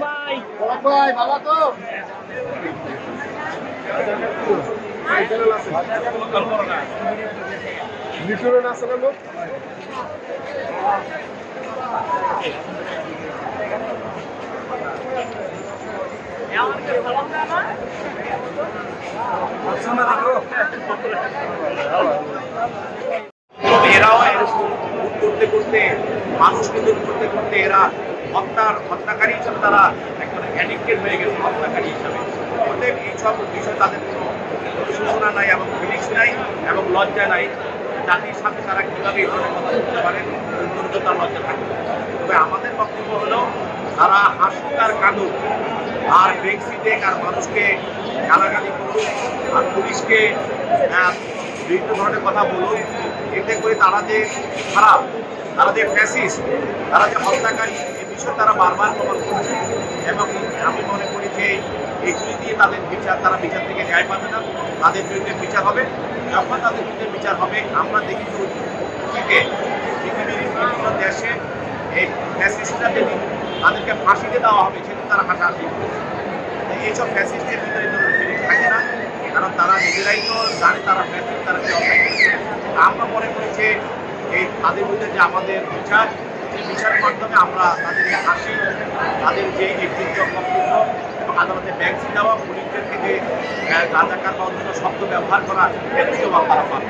ভাই ভাই ভালো তো? লিটনের আছে না এরাও করতে করতে, মানুষ কিন্তু করতে করতে এরা হত্যার হত্যাকারী হিসাবে তারা একজন অ্যাডিক্টেড হয়ে গেছে, হত্যাকারী হিসাবে। অতএব এইসব বিষয় তাদের কোনো সূচনা নাই এবং ফিলিংস নাই এবং লজ্জা নাই। জাতির সাথে তারা কীভাবে এই ধরনের কথা বলতে পারে দুর্যোগতার লজ্জা থাকে তবে আমাদের বক্তব্য হলো তারা হাসুক আর কাঁদুক, আর ব্রেক্সিটেক আর মানুষকে গালাগালি করুক, আর পুলিশকে বিভিন্ন ধরনের কথা বলুন এতে করে তারা যে খারাপ, তারা যে ফ্যাসিস্ট তারা যে হত্যাকারী, এই বিষয়ে তারা বারবার প্রমাণ করছে। এবং আমি মনে করি যে এগুলি দিয়ে তাদের বিচার, তারা বিচার থেকে ন্যায় পাবে না। তাদের বিরুদ্ধে বিচার হবে। যখন তাদের বিরুদ্ধে বিচার হবে, আমরা দেখি পৃথিবীর বিভিন্ন দেশে এই ফ্যাসিস্টরা যেদিন তাদেরকে ফাঁসিতে দেওয়া হবে, সেদিন তারা হাসাহাসি এইসব ফ্যাসিস্টের ভিতরে এই ধরনের থাকে না। কারণ তারা নিজেরাই তো জানে তারা ফ্যাসিস্ট তারা। আমরা মনে করি যে এই তাদের মধ্যে যে আমাদের বিচার, সেই বিচারের মাধ্যমে আমরা তাদের হাসি তাদের যে এবং আদালতে ব্যাংক দেওয়া পুলিশদেরকে আহ, রাজাকার বা অন্যান্য শব্দ ব্যবহার করা এর থেকেও আপনারা পাবো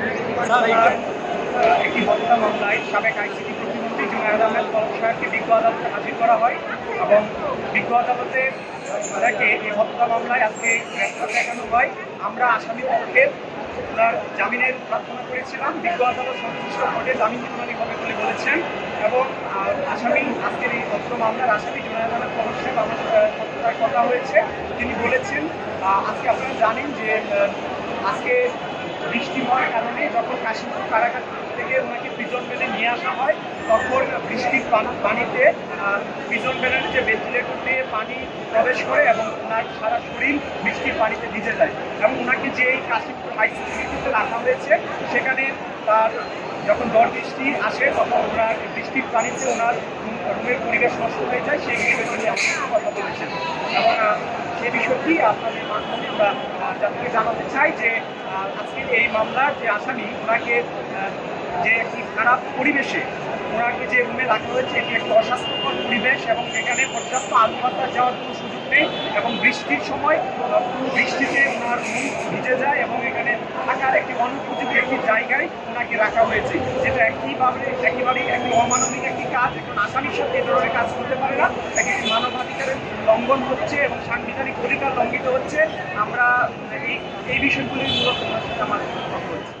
একটি হত্যা মামলায় সাবেক আইসিটি প্রতিমন্ত্রী জুনায়দ আহমেদ কলম সাহেবকে বিজ্ঞ আদালতে হাজির করা হয় এবং বিজ্ঞ আদালতে তাকে এই হত্যা মামলায় আজকে গ্রেপ্তার দেখানো হয়। আমরা আসামি পক্ষের ওনার জামিনের প্রার্থনা করেছিলাম। বিজ্ঞ আদালত সংশ্লিষ্ট কোর্টে জামিন শুনানি হবে বলে বলেছেন এবং আসামি আজকের এই হত্যা মামলার আসামি জুনায়দ কলম সাহেব আমার কথা হয়েছে। তিনি বলেছেন আজকে আপনারা জানেন যে আজকে বৃষ্টি হওয়ার কারণে যখন কাশিমপুর কারাগার থেকে ওনাকে প্রিজন বেলে নিয়ে আসা হয়, তখন বৃষ্টির পানিতে প্রিজন বেলের যে ভেন্টিলেটর দিয়ে পানি প্রবেশ করে এবং ওনার পানিতে ভিজে যায় এবং ওনাকে যে এই কাশিমপুর হাই সিকিউরিটিতে রাখা হয়েছে সেখানে তার যখন ঝড় বৃষ্টি আসে তখন ওনার বৃষ্টির পানিতে ওনার রুমের পরিবেশ নষ্ট হয়ে যায় সেই বিষয়ে আমাদের সাথে কথা বলেছেন। এবং সেই বিষয়টি আপনাদের মাধ্যমে আমরা জাতিকে জানাতে চাই যে আহ, আজকের এই মামলার যে আসামি ওনাকে যে একটি খারাপ পরিবেশে ওনাকে যে রুমে রাখা হয়েছে, এটি একটি অস্বাস্থ্যকর পরিবেশ এবং এখানে পর্যাপ্ত আলো যাওয়ার কোনো সুযোগ নেই এবং বৃষ্টির সময় বৃষ্টিতে ওনার রুম ভিজে যায় এবং এখানে থাকার একটি অনুপযোগী একটি জায়গায় ওনাকে রাখা হয়েছে, যেটা একইভাবে, একেবারেই একটি অমানবিক একটি কাজ। একজন আসামির সাথে এ ধরনের কাজ করতে পারে না। একটি মানবাধিকারের লঙ্ঘন হচ্ছে এবং সাংবিধানিক অধিকার লঙ্ঘিত হচ্ছে। আমরা এই এই বিষয়গুলি মূলত আমার হচ্ছে